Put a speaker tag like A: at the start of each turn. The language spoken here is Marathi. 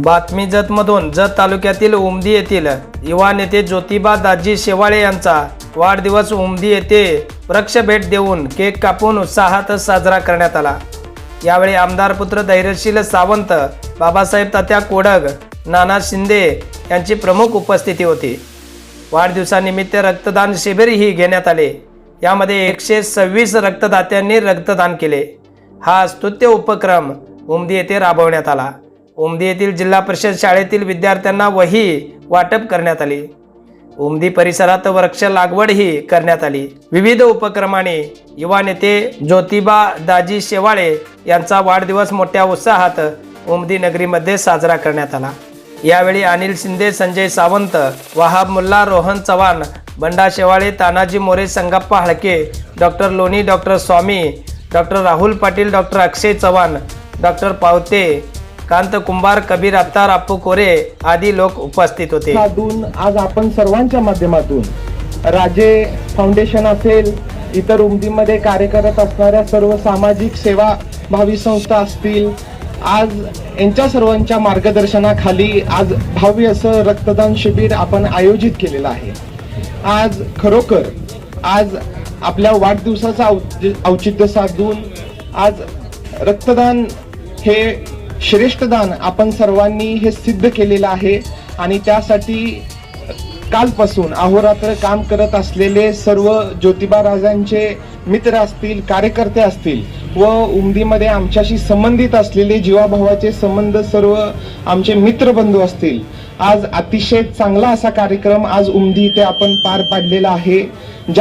A: बातमी जतमधून जत तालुक्यातील उमदी येथील युवा नेते ज्योतिबा दाजी शेवाळे यांचा वाढदिवस उमदी येथे वृक्ष भेट देऊन केक कापून उत्साहात साजरा करण्यात आला. यावेळी आमदार पुत्र धैर्यशील सावंत बाबासाहेब तात्या कोडग नाना शिंदे यांची प्रमुख उपस्थिती होती. वाढदिवसानिमित्त रक्तदान शिबिरही घेण्यात आले. यामध्ये एकशे सव्वीस रक्तदात्यांनी रक्तदान केले. हा स्तुत्य उपक्रम उमदी येथे राबवण्यात आला. उमदी येथील जिल्हा परिषद शाळेतील विद्यार्थ्यांना वही वाटप करण्यात आली. उमदी परिसरात वृक्ष लागवडही करण्यात आली. विविध उपक्रमाने युवा नेते ज्योतिबा दाजी शेवाळे यांचा वाढदिवस मोठ्या उत्साहात उमदी नगरीमध्ये साजरा करण्यात आला. यावेळी Anil Shinde Sanjay Sawant Wahab Mulla Rohan Chavan Banda Shewale Tanaji More Sangappa Halke doctor Loni doctor Swami doctor Rahul Patil doctor Akshay Chavan doctor Pavte Kant Kumbhar Kabir Attar Appu कोरे आदी लोक उपस्थित होते.
B: साधून आज आपण सर्वांच्या माध्यमातून राजे फाउंडेशन असेल इतर उमदीमध्ये कार्य करत असणाऱ्या सर्व सामाजिक सेवा भावी संस्था असतील आज यांच्या सर्वांच्या मार्गदर्शनाखाली आज भावी असं रक्तदान शिबिर आपण आयोजित केलेलं आहे. आज खरोखर आज आपल्या वाढदिवसाचं औचित्य साधून आज रक्तदान हे श्रेष्ठ दान आपण सर्वांनी हे सिद्ध केलेलं आहे. आणि त्यासाठी कालपासून अहोरात्र काम करत असलेले सर्व ज्योतिबा राजांचे मित्र असतील कार्यकर्ते असतील व उमदीमध्ये आमच्याशी संबंधित असलेले जीवाभावाचे संबंध सर्व आमचे मित्रबंधू असतील. आज अतिशय चांगला असा कार्यक्रम आज उमदी इथे आपण पार पाडलेला आहे. ज्या